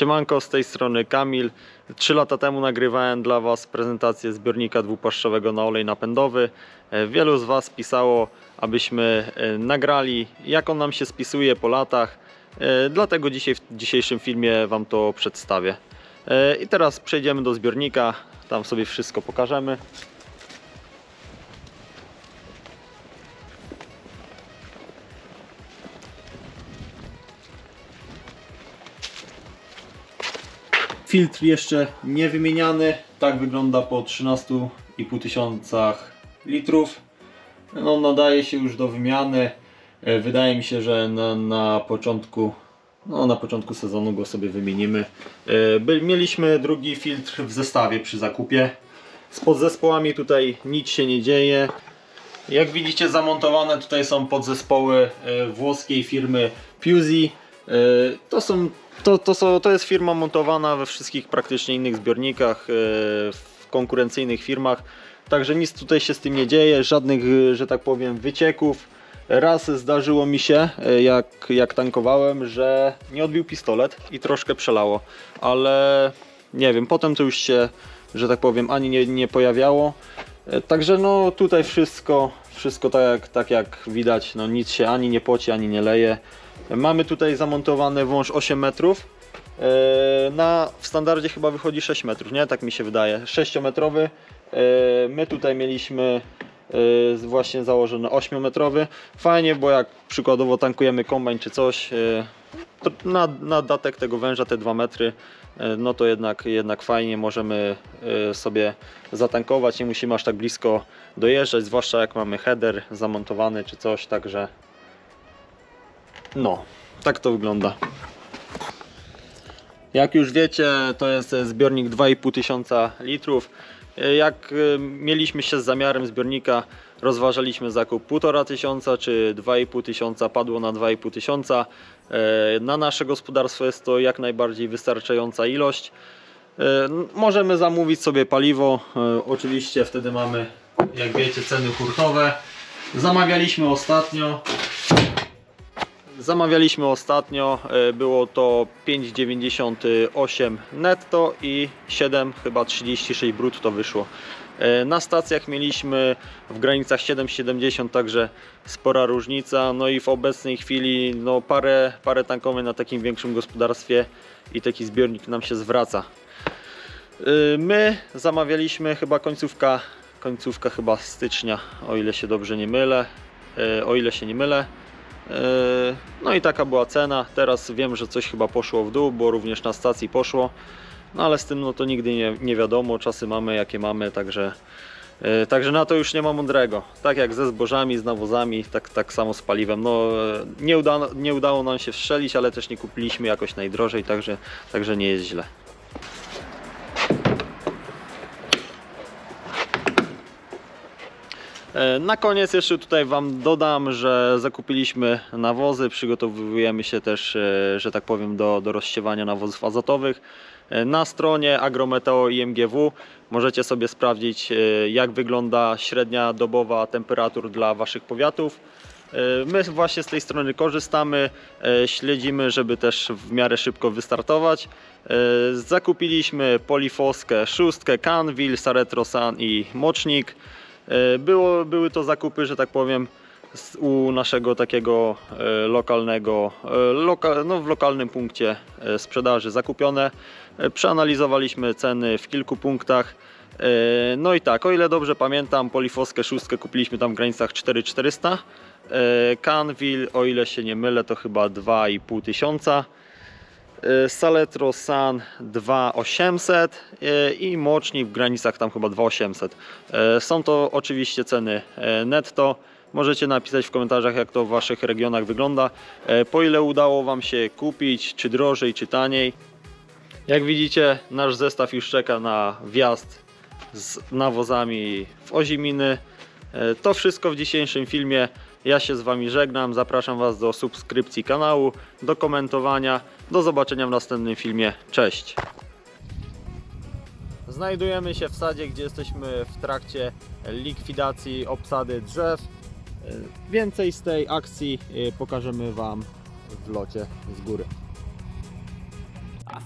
Siemanko, z tej strony Kamil. Trzy lata temu nagrywałem dla Was prezentację zbiornika dwupaszczowego na olej napędowy. E, Wielu z Was pisało, abyśmy e, nagrali, jak on nam się spisuje po latach. E, Dlatego dzisiaj w dzisiejszym filmie Wam to przedstawię. I teraz przejdziemy do zbiornika, tam sobie wszystko pokażemy. Filtr jeszcze nie wymieniany. Tak wygląda po 13,5 tysiącach litrów. No, nadaje się już do wymiany. E, Wydaje mi się, że na, na początku no, na początku sezonu go sobie wymienimy. E, mieliśmy drugi filtr w zestawie przy zakupie. Z podzespołami tutaj nic się nie dzieje. Jak widzicie zamontowane tutaj są podzespoły e, włoskiej firmy Pusi. E, To, są, to, to, są, to jest firma montowana we wszystkich praktycznie innych zbiornikach, e, w konkurencyjnych firmach. Także nic tutaj się z tym nie dzieje, żadnych, e, że tak powiem, wycieków. Raz zdarzyło mi się, jak, jak tankowałem, że nie odbił pistolet i troszkę przelało, ale nie wiem, potem to już się, że tak powiem, ani nie, nie pojawiało. Także no tutaj wszystko, wszystko tak jak, tak jak widać, no nic się ani nie poci, ani nie leje. Mamy tutaj zamontowany wąż 8 metrów. E, Na, w standardzie chyba wychodzi 6 metrów, nie? Tak mi się wydaje. 6-metrowy. E, My tutaj mieliśmy e, właśnie założony 8-metrowy. Fajnie, bo jak przykładowo tankujemy kombajn czy coś, na, na datek tego węża te 2 metry, no to jednak, jednak fajnie możemy sobie zatankować, nie musimy aż tak blisko dojeżdżać, zwłaszcza jak mamy header zamontowany czy coś, także no, tak to wygląda. Jak już wiecie, to jest zbiornik 2,5 tysiąca litrów. Jak e, mieliśmy się z zamiarem zbiornika, rozważaliśmy zakup 1,5 tysiąca czy 2,5 tysiąca, padło na 2,5 tysiąca. E, Na nasze gospodarstwo jest to jak najbardziej wystarczająca ilość. N- Możemy zamówić sobie paliwo, oczywiście wtedy mamy, jak wiecie, ceny hurtowe. Zamawialiśmy ostatnio Zamawialiśmy ostatnio, e, było to 5,98 netto i 7 chyba 36 brutto wyszło. E, Na stacjach mieliśmy w granicach 7,70, także spora różnica. No i w obecnej chwili no parę, parę tankowy na takim większym gospodarstwie i taki zbiornik nam się zwraca. E, My zamawialiśmy chyba końcówka, końcówka chyba stycznia, o ile się dobrze nie mylę. O ile się nie mylę. Yy, No i taka była cena. Teraz wiem, że coś chyba poszło w dół, bo również na stacji poszło. No ale z tym no to nigdy nie, nie wiadomo. Czasy mamy jakie mamy, także, yy, także na to już nie ma mądrego. Tak jak ze zbożami, z nawozami, tak, tak samo z paliwem. No, yy, nie, nie udało nam się strzelić, ale też nie kupiliśmy jakoś najdrożej, także, także nie jest źle. Na koniec jeszcze tutaj Wam dodam, że zakupiliśmy nawozy, przygotowujemy się też, e, że tak powiem, do, do rozsiewania nawozów azotowych. E, Na stronie Agrometeo IMGW możecie sobie sprawdzić, e, jak wygląda średnia dobowa temperatur dla Waszych powiatów. E, My właśnie z tej strony korzystamy, e, śledzimy, żeby też w miarę szybko wystartować. E, Zakupiliśmy Polifoskę, Szóstkę, Canvil, Saretrosan i Mocznik. E, Było, były to zakupy, że tak powiem, u naszego takiego e, lokalnego, e, loka, no w lokalnym punkcie sprzedaży zakupione. Przeanalizowaliśmy ceny w kilku punktach. No i tak, o ile dobrze pamiętam, Polifoskę szóstkę kupiliśmy tam w granicach 4400. E, Canvil, o ile się nie mylę, to chyba 2,5 tysiąca. E, Saletro San 2800 e, i mocznik w granicach tam chyba 2800. E, Są to oczywiście ceny netto. Możecie napisać w komentarzach jak to w Waszych regionach wygląda. Po ile udało Wam się kupić, czy drożej, czy taniej. Jak widzicie nasz zestaw już czeka na wjazd z nawozami w Oziminy. To wszystko w dzisiejszym filmie. Ja się z Wami żegnam. Zapraszam Was do subskrypcji kanału, do komentowania. Do zobaczenia w następnym filmie. Cześć! Znajdujemy się w sadzie, gdzie jesteśmy w trakcie likwidacji obsady drzew. Więcej z tej akcji e, pokażemy Wam w locie z góry.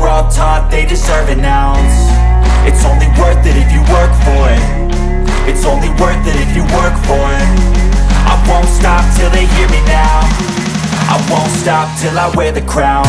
Were all taught they deserve an ounce. It's only worth it if you work for it. It's only worth it if you work for it. I won't stop till they hear me now. I won't stop till I wear the crown